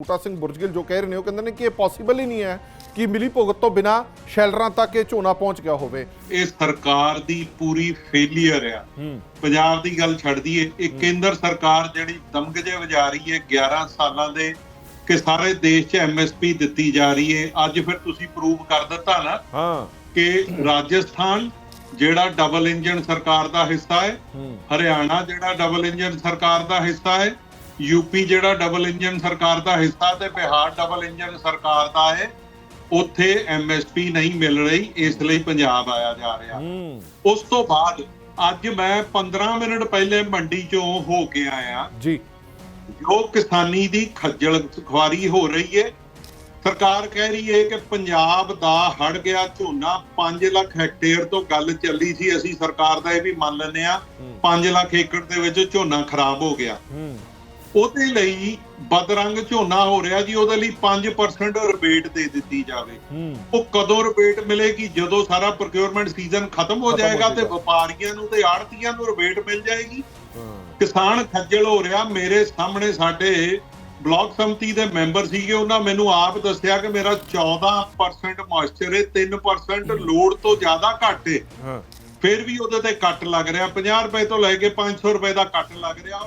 ਬੂਟਾ ਸਿੰਘ ਬੁਰਜਗਿਲ ਜੋ ਕਹਿ ਰਹੇ ਨੇ ਉਹ ਕਹਿੰਦੇ ਨੇ ਕਿ ਇਹ ਪੋਸੀਬਲ ਹੀ ਨਹੀਂ ਹੈ ਕਿ ਮਿਲੀ ਭੁਗਤ ਤੋਂ ਬਿਨਾ ਸ਼ੈਲਰਾਂ ਤੱਕ ਇਹ ਝੋਨਾ ਪਹੁੰਚ ਗਿਆ ਹੋਵੇ। ਇਹ ਸਰਕਾਰ ਦੀ ਪੂਰੀ ਫੇਲਿਅਰ ਆ। ਪੰਜਾਬ ਦੀ ਗੱਲ ਛੱਡ ਦਈਏ ਇਹ ਕੇਂਦਰ ਸਰਕਾਰ ਜਿਹੜੀ ਦਮਗਜੇ ਵਜਾ ਰਹੀ ਹੈ 11 ਸਾਲਾਂ ਦੇ ਕਿ ਸਾਰੇ ਦੇਸ਼ 'ਚ ਐਮਐਸਪੀ ਦਿੱਤੀ ਜਾ ਰਹੀ ਹੈ। ਅੱਜ ਫਿਰ ਤੁਸੀਂ ਪ੍ਰੂਵ ਕਰ ਦਿੱਤਾ ਨਾ ਹਾਂ। ਕਿ ਰਾਜਸਥਾਨ ਜਿਹੜਾ ਡਬਲ ਇੰਜਨ ਸਰਕਾਰ ਦਾ ਹਿੱਸਾ ਹੂੰ ਹਰਿਆਣਾ ਜਿਹੜਾ ਡਬਲ ਇੰਜਨ ਸਰਕਾਰ ਦਾ ਹਿੱਸਾ ਹੈ ਯੂਪੀ ਜਿਹੜਾ ਡਬਲ ਇੰਜਨ ਸਰਕਾਰ ਦਾ ਹਿੱਸਾ ਤੇ ਬਿਹਾਰ ਡਬਲ ਇੰਜਨ ਸਰਕਾਰ ਦਾ ਹੈ ਉੱਥੇ ਐਮਐਸਪੀ ਨਹੀਂ ਮਿਲ ਰਹੀ ਇਸ ਲਈ ਪੰਜਾਬ ਆਇਆ ਜਾ ਰਿਹਾ। ਉਸ ਤੋਂ ਬਾਅਦ ਅੱਜ ਮੈਂ 15 ਮਿੰਟ ਪਹਿਲੇ ਮੰਡੀ ਚੋਂ ਹੋ ਕੇ ਆਇਆ। ਜੀ। ਜੋ ਕਿਸਾਨੀ ਦੀ ਖੱਜਲ ਖੁਆਰੀ ਹੋ ਰਹੀ ਹੈ ਸਰਕਾਰ ਕਹਿ ਰਹੀ ਹੈ ਕਿ ਪੰਜਾਬ ਦਾ ਹੜ ਗਿਆ ਝੋਨਾ 5 ਲੱਖ ਹੈਕਟੇਅਰ ਤੋਂ ਗੱਲ ਚੱਲੀ ਸੀ ਅਸੀਂ ਸਰਕਾਰ ਦਾ ਇਹ ਵੀ ਮੰਨ ਲੈਂਦੇ ਆ 5 ਲੱਖ ਏਕੜ ਦੇ ਵਿੱਚ ਝੋਨਾ ਖਰਾਬ ਹੋ ਗਿਆ। ਉਹਦੇ ਲਈ ਬਦਰੰਗ ਝੋਨਾ ਹੋ ਰਿਹਾ ਜੀ ਉਹਦੇ ਲਈ 5% ਰਿਬੇਟ ਦੇ ਦਿੱਤੀ ਜਾਵੇ। ਉਹ ਕਦੋਂ ਰਿਬੇਟ ਮਿਲੇਗੀ? ਜਦੋਂ ਸਾਰਾ ਪ੍ਰੋਕਿਉਰਮੈਂਟ ਸੀਜ਼ਨ ਖਤਮ ਹੋ ਜਾਏਗਾ ਤੇ। ਵਪਾਰੀਆਂ ਨੂੰ ਤੇ ਆੜਤੀਆਂ ਨੂੰ ਰਿਬੇਟ ਮਿਲ ਜਾਏਗੀ। ਕਿਸਾਨ ਖੱਜਲ ਹੋ ਰਿਹਾ। ਮੇਰੇ ਸਾਹਮਣੇ ਸਾਡੇ ਬਲਾਕ ਸੰਮਤੀ ਦੇ ਮੈਂਬਰ ਸੀਗੇ। ਉਹਨਾਂ ਮੈਨੂੰ ਆਪ ਦੱਸਿਆ ਕਿ ਮੇਰਾ 14% ਮੋਇਸਚਰ ਹੈ 3% ਲੋਡ ਤੋਂ ਜ਼ਿਆਦਾ ਘੱਟ ਹਾਂ। ਫਿਰ ਵੀ ਉਹਦੇ ਤੇ ਕੱਟ ਲੱਗ ਰਿਹਾ। 50 ਰੁਪਏ ਤੋਂ ਲੈ ਕੇ 500 ਰੁਪਏ ਦਾ ਕੱਟ ਲੱਗ ਰਿਹਾ।